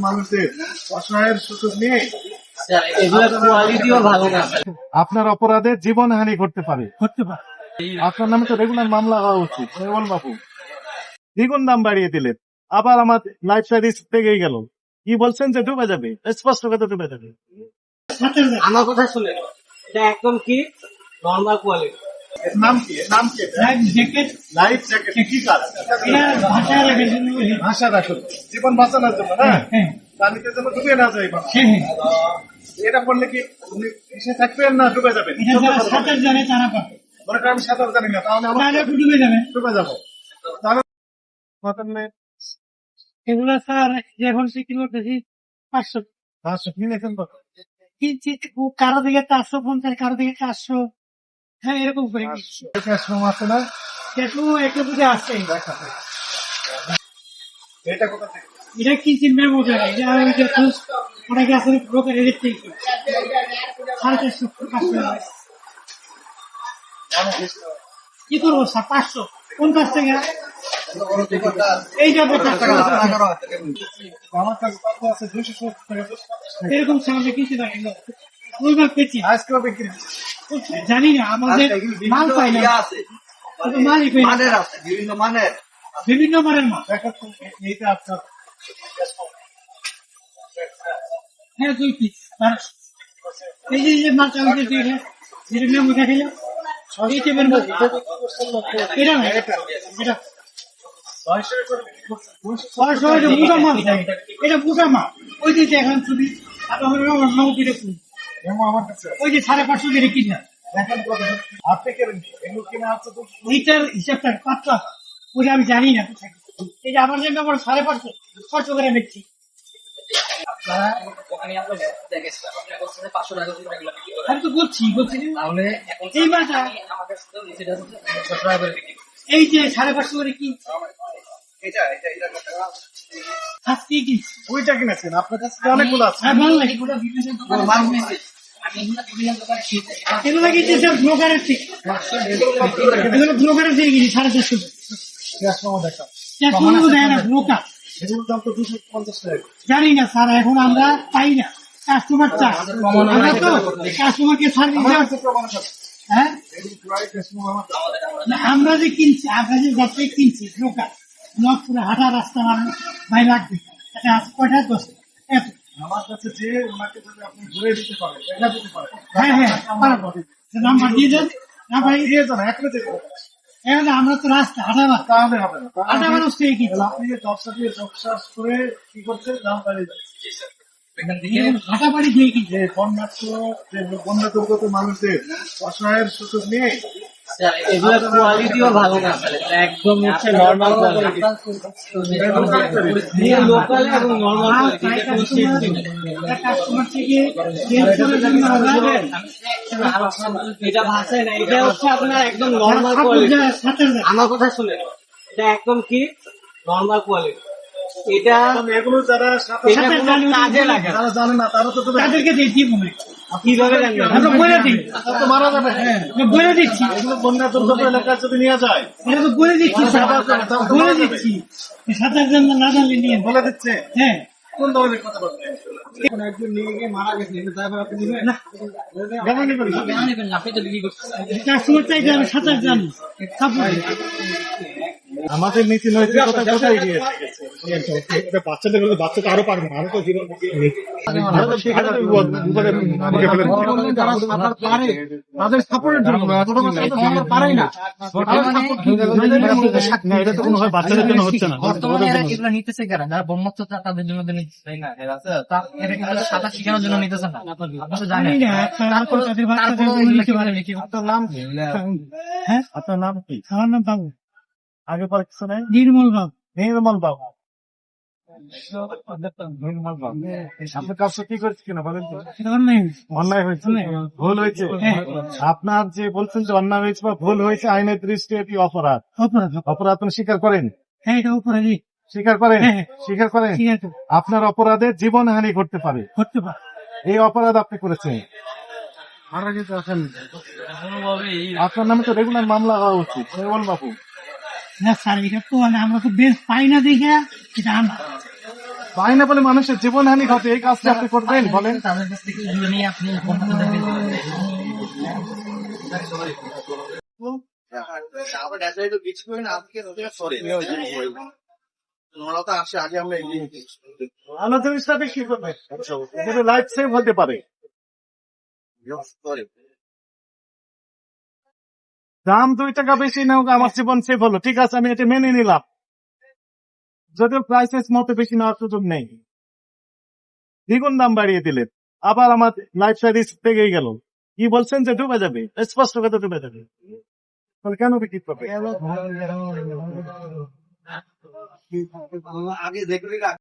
মানুষদের অসহায়ের সুযোগ নিয়ে না। আপনার অপরাধে জীবন হানি ঘটতে পারে। করতে পারে। আপনার নামে তো রেগুলার মামলা হওয়া উচিত। কেবল বাবু। দ্বিগুণ দাম বাড়িয়ে দিলেন। আবার আমার লাইফ সার্ভিস থেকে গেল। কি বলছেন যে ডুবে যাবে? স্পষ্ট কথা ডুবে যাবে। আমার কথা শুনে এটা একদম কি? নর্মাল কোয়ালিটি নাম কি? নাম কি? লাইফ জ্যাকেট লাইফ জ্যাকেট কি কাজ? এটা ভাষায় রাখার জন্য ভাষা রাখুন জীবন বাঁচানোর জন্য না? হ্যাঁ পানিতে যেন ডুবে না যায় মানুষ। হ্যাঁ হ্যাঁ। এটা করলে কি উনি এসে থাকবেন না ডুবে যাবেন? এটা যারা সাঁতার জানে তারা পাবে। মনে করেন আমি সাঁতার জানি না তাহলে আমার তাহলে ডুবে যাবে। ডুবে যাব। তাহলে এগুলো স্যার এখন বিক্রি করতেছি? পাঁচশো। পাঁচশো কিনেছেন তো? কিনছি। কারও দিকে চারশো পঞ্চাশ কারও দিকে চারশো। হ্যাঁ এরকম করে ক্যাশরুম আছে না? একটু একটু বুঝে আসছে এটা কোথা থেকে? এটা কিনছি মেমো জায়গায় এটা ওই যে খুশ অনেকে আছে ব্রোকার থেকে। সাড়ে চারশো পাঁচশো। কি করব স্যার? পাঁচশো। পঞ্চাশ টাকা। এইটা পঞ্চাশ টাকা। আমার কাছে আছে দুশো সত্তর টাকা। এরকম সামনে কিনতে পারি না ওইবার পেয়েছি। আজকেও বিক্রি জানি না আমাদের মাল পাই না। মালই পাই মানের আছে বিভিন্ন মানের। বিভিন্ন মানের মাল। এইটা আপনার হ্যাঁ দুই পিস বারোশো এই যে যে মাল চালু দিয়েছে এটা যেটা মেমো দেখাইলে এই টেপের মাল এটা না? এটা এটা। ছয়শো করে বিক্রি করছেন। দুশো ছয়শো এটা মোটা মাল। এটা মোটা মাল। ওই যে এখন ছবি আর আমার আমার মামু আমার কাছে ওই যে সাড়ে পাঁচশো করে কিনা দেখেন কত আপনি কেন এগুলো কিনে আছে তো এইটার হিসাবটা পাতলা ওটা আমি জানি না। এই যে আমার জন্য আমার সাড়ে পাঁচশো ছশো করে নিচ্ছি। আমি তো বলছি বলছি তাহলে এই যে সাড়ে পাঁচশো করে কিনছি এটা এটা এটা কত টাকা? আজকে কিনছি ওইটা কিনেছেন আপনার কাছে অনেকগুলো আছে। হ্যাঁ ভালো লাগে। এগুলো কিনতে সব ব্রোকারের এগুলো ব্রোকারের থেকে কিনি সাড়ে চারশো। দেয় না ব্রোকার টাকা জানি না স্যার এখন আমরা পাই না। কাস্টমার চাই আমরা তো কাস্টমারকে সার্ভিস হ্যাঁ? আমরা যে কিনছি আমরা যে যাত্রী কিনছি ব্রোকার নকপুরে হাঁটা রাস্তা মানুষ ভাই লাগবে। এটা কয়টা? দশ। এত। আমার কাছে যে ওনাকে যদি আপনি ঘুরে দিতে পারেন এটা দিতে পারেন হ্যাঁ হ্যাঁ পারব। নাম্বার দিয়ে দেন। নাম্বার দিয়ে যান এক মিনিটে এখন আমরা তো রাস্তা হাঁটা রাস্তা। তাহলে হবে না কিনছি আপনি যে জবসা দিয়ে জব করে কি করছেন? দাম বাড়িয়ে যাচ্ছে দিয়ে বন্যা দুর্গত মানুষদের অসহায়ের সুযোগ নিয়ে এগুলোর কোয়ালিটিও ভালো না একদম হচ্ছে নর্মাল কোয়ালিটি লোকাল এবং নর্মাল কাস্টমার থেকে আমরা এটা ভাষায় না এটা হচ্ছে আপনার একদম নর্মাল কোয়ালিটি আমার কথা শুনে এটা একদম কি? নর্মাল কোয়ালিটি এটা এগুলো যারা কোনো কাজে লাগে। যারা জানে না তারা তো তাদেরকে দিয়ে দিব না কীভাবে জানবেন আমরা বলে দিই। তো মারা যাবে। হ্যাঁ। বলে দিচ্ছি। এগুলো বন্যা দুর্গত এলাকায় যদি নিয়ে যায়। এটা তো বলে দিচ্ছি বলে দিচ্ছি। সাঁতার না জানলে নিয়ে। বলে দিচ্ছে। হ্যাঁ। কোন ধরনের কথা বলছে একজন নিয়ে গিয়ে মারা গেছে তারপর আপনি নেবেন না। কেন নেবেন না? আপনি তো বিক্রি করছেন। কাস্টমার চাইতে আমি সাঁতার জানি। আমাদের নীতি নৈতিকতা কোথায় গিয়ে বাচ্চাদের বলতে বাচ্চা তো আরও পারবে না আরও তো জীবন তাদের সাপোর্টের জন্য ছোট বাচ্চা তো সাঁতার পারেই না। না, এটা তো কোনো বাচ্চাদের জন্য হচ্ছে না। এগুলো নিতেছে কেন? যারা ব্রহ্মত্ব তাদের জন্য নিতেছে তাই না? কিন্তু সাঁতার শেখানোর জন্য নিতেছে না। আপনি তো জানেন জানি না, তারপর তাদের বাচ্চাদের নাম হ্যাঁ? আপনার নাম কি? আমার নাম বাবু। আগে পরে কিছু নেই? নির্মল বাবু। নির্মল বাবু। নির্মল বাবু। আপনার কাছে কি করেছে কিনা বলেন অন্যায় হয়েছে। ভুল হয়েছে? হ্যাঁ। আপনার যে বলছেন যে অন্যায় হয়েছে বা ভুল হয়েছে আইনের দৃষ্টি এটি অপরাধ। অপরাধ অপরাধ। আপনি স্বীকার করেন? হ্যাঁ এটা অপরাধী। স্বীকার করেন? হ্যাঁ। স্বীকার করেন? আপনার অপরাধে জীবন হানি ঘটতে পারে। করতে পারে। এই অপরাধ আপনি করেছেন। আপনার নামে তো রেগুলার মামলা হওয়া উচিত। বাবু। না স্যার এটা তো মানে আমরা তো বেশ পাই না দেখে। এটা আমরা বলে মানুষের জীবনহানি ঘটে এই কাজটা আপনি করবেন বলেন। তাদের কাছ থেকে নিয়ে আপনি লাইফ সেভ হতে পারে। দাম দুই টাকা বেশি নাও, আমার জীবন সেভ হলো। ঠিক আছে, আমি এটা মেনে নিলাম। যদিও প্রাইসেস মতো বেশি নেওয়ার সুযোগ নেই। দ্বিগুণ দাম বাড়িয়ে দিলেন আবার আমার লাইফ সার্ভিস থেকেই গেল। কি বলছেন যে ডুবে যাবে? স্পষ্ট কথা, ডুবে যাবে। কেন বিক্রি করবে? আগে দেখলি